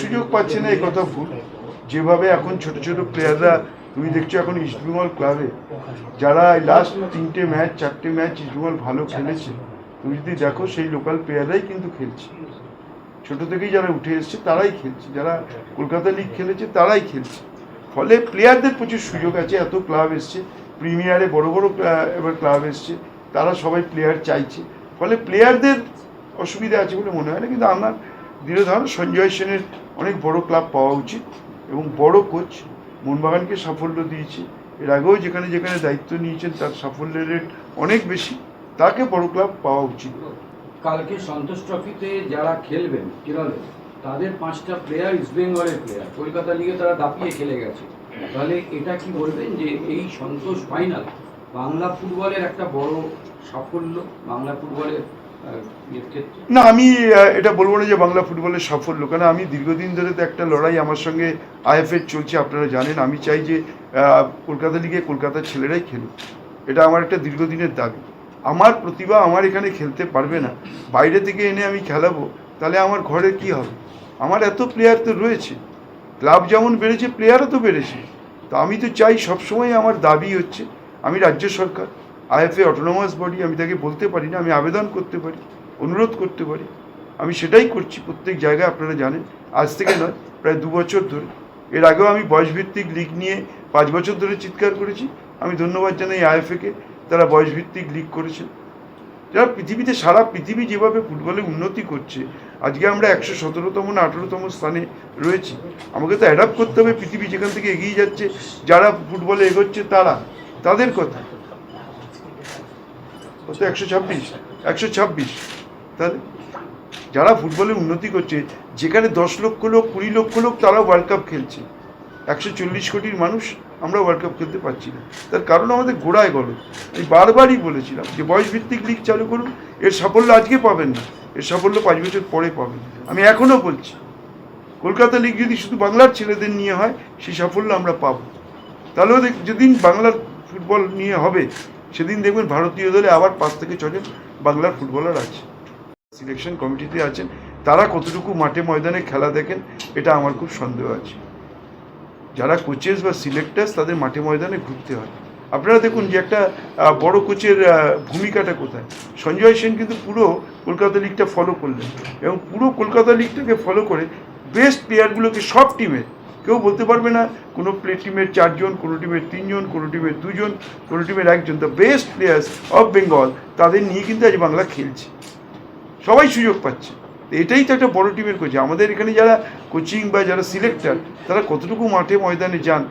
সুযোগ পাচ্ছে না, এই কথা ভুল। যেভাবে এখন ছোট ছোট প্লেয়াররা তুমি দেখছ এখন ইস্টবেঙ্গল ক্লাবে যারা লাস্ট তিনটে ম্যাচ চারটে ম্যাচ ইস্টবেঙ্গল ভালো খেলেছে, তুমি যদি দেখো সেই লোকাল প্লেয়াররাই কিন্তু খেলছে। ছোট থেকেই যারা উঠে এসছে, তারাই খেলছে। যারা কলকাতা লিগ খেলেছে, তারাই খেলছে। ফলে প্লেয়ারদের প্রচুর সুযোগ আছে। এত ক্লাব এসছে প্রিমিয়ারে বড় বড় এবার ক্লাব এসছে, তারা সবাই প্লেয়ার চাইছে। ফলে প্লেয়ারদের অসুবিধা আছে বলে মনে হয় না, কিন্তু আমার দৃঢ় সঞ্জয় সেনের অনেক বড় ক্লাব পাওয়া উচিত এবং বড় কোচ মোহনবাগানকে সাফল্য দিয়েছে। এর আগেও যেখানে যেখানে দায়িত্ব নিয়েছেন, তার সাফল্যের রেট অনেক বেশি। তাকে বড় ক্লাব পাওয়া উচিত। কালকে সন্তোষ ট্রফিতে যারা খেলবেন কেরলে, তাদের পাঁচটা প্লেয়ার ইস্টবেঙ্গলের প্লেয়ার কলকাতা লিগে তারা দাপিয়ে খেলে গেছে। তাহলে এটা কি বলবেন যে এই সন্তোষ ফাইনাল বাংলা ফুটবলের একটা বড় সাফল্য? বাংলা ফুটবলের না, আমি এটা বলব না যে বাংলা ফুটবলের সাফল্য। কারণ আমি দীর্ঘদিন ধরে তো একটা লড়াই আমার সঙ্গে আইএফএর চলছে, আপনারা জানেন। আমি চাই যে কলকাতা লিগে কলকাতার ছেলেরাই খেলুক। এটা আমার একটা দীর্ঘদিনের দাবি। আমার প্রতিভা আমার এখানে খেলতে পারবে না। বাইরে থেকে এনে আমি খেলাবো, তাহলে আমার ঘরে কি হবে? আমার এত প্লেয়ার তো রয়েছে। ক্লাব যেমন বেড়েছে প্লেয়ারও তো বেড়েছে। তো আমি তো চাই সবসময় আমার দাবি হচ্ছে, আমি রাজ্য সরকার। আইএফএ অটোনোমাস বডি আমি তাকে বলতে পারি না, আমি আবেদন করতে পারি, অনুরোধ করতে পারি। আমি সেটাই করছি, প্রত্যেক জায়গায় আপনারা জানেন, আজ থেকে নয়, প্রায় দু বছর ধরে। এর আগেও আমি বয়সভিত্তিক লিগ নিয়ে পাঁচ বছর ধরে চিৎকার করেছি। আমি ধন্যবাদ জানাই আইএফএকে, তারা বয়সভিত্তিক লিগ করেছে যারা পৃথিবীতে, সারা পৃথিবী যেভাবে ফুটবলে উন্নতি করছে, আজকে আমরা একশো সতেরোতম না আঠেরোতম স্থানে রয়েছি। আমাকে তো অ্যাডাপ্ট করতে হবে, পৃথিবী যেখান থেকে এগিয়ে যাচ্ছে, যারা ফুটবলে এগোচ্ছে তারা, তাদের কথা। একশো ছাব্বিশ। একশো ছাব্বিশ। তাহলে যারা ফুটবলের উন্নতি করছে, যেখানে দশ লক্ষ লোক, কুড়ি লক্ষ লোক তারা ওয়ার্ল্ড কাপ খেলছে। একশো চল্লিশ কোটির মানুষ আমরা ওয়ার্ল্ড কাপ খেলতে পারছি না। তার কারণ আমাদের গোড়ায় গলদ আমি বারবারই বলেছিলাম যে বয়স ভিত্তিক লিগ চালু করুন, এর সাফল্য আজকে পাবেন না। এর সাফল্য পাঁচ বছর পরে পাবেন। আমি এখনও বলছি, কলকাতা লিগ যদি শুধু বাংলার ছেলেদের নিয়ে হয়, সেই সাফল্য আমরা পাবো। তাহলেও দেখ, যেদিন বাংলার ফুটবল নিয়ে হবে সেদিন দেখবেন ভারতীয় দলে আবার পাঁচ থেকে ছজন বাংলার ফুটবলার আছে। সিলেকশন কমিটিতে আছেন। তারা কতটুকু মাঠে ময়দানে খেলা দেখেন, এটা আমার খুব সন্দেহ আছে। যারা কোচেস বা সিলেক্টার্স তাদের মাঠে ময়দানে ঘুরতে হয়। আপনারা দেখুন যে একটা বড় কোচের ভূমিকাটা কোথায়। সঞ্জয় সেন কিন্তু পুরো কলকাতা লিগটা ফলো করলেন এবং পুরো কলকাতা লিগটাকে ফলো করে বেস্ট প্লেয়ারগুলোকে সব টিমের কেউ বলতে পারবে না, কোনো প্লে টিমের চারজন, কোনো টিমের তিনজন, কোনো টিমের দুজন, কোনো টিমের একজন the best players of Bengal তাদের নিয়ে কিন্তু আজ বাংলা খেলছে। সবাই সুযোগ পাচ্ছে। এটাই তো একটা বড় টিমের কোচ আমাদের এখানে যারা কোচিং বা যারা সিলেক্টার তারা কতটুকু মাঠে ময়দানে যান,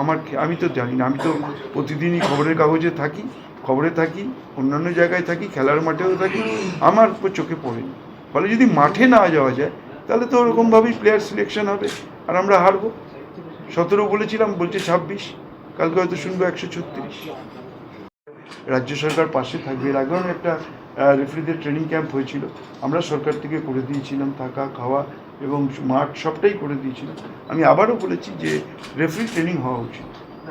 আমার আমি তো জানি না। আমি তো প্রতিদিনই খবরের কাগজে থাকি, খবরে থাকি, অন্যান্য জায়গায় থাকি, খেলার মাঠেও থাকি, আমার চোখে পড়েনি ফলে যদি মাঠে না যাওয়া যায়, তাহলে তো ওরকমভাবেই প্লেয়ার সিলেকশন হবে। আর আমরা হারবো। সতেরো বলেছিলাম বলছে ছাব্বিশ। কালকে হয়তো শুনব একশো ছত্রিশ। রাজ্য সরকার পাশে থাকবে। এর আগেও একটা রেফারিদের ট্রেনিং ক্যাম্প হয়েছিল। আমরা সরকার থেকে করে দিয়েছিলাম থাকা খাওয়া এবং মাঠ সবটাই করে দিয়েছিলাম। আমি আবারও বলেছি যে রেফারি ট্রেনিং হওয়া উচিত।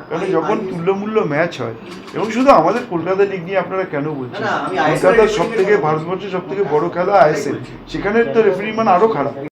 কারণ যখন তুল্যমূল্য ম্যাচ হয় এবং শুধু আমাদের কলকাতা লিগ নিয়ে আপনারা কেন বলছেন? কলকাতার সব থেকে ভারতবর্ষের সব থেকে বড় খেলা আইএসএল সেখানে তো রেফারি মান আরও খারাপ।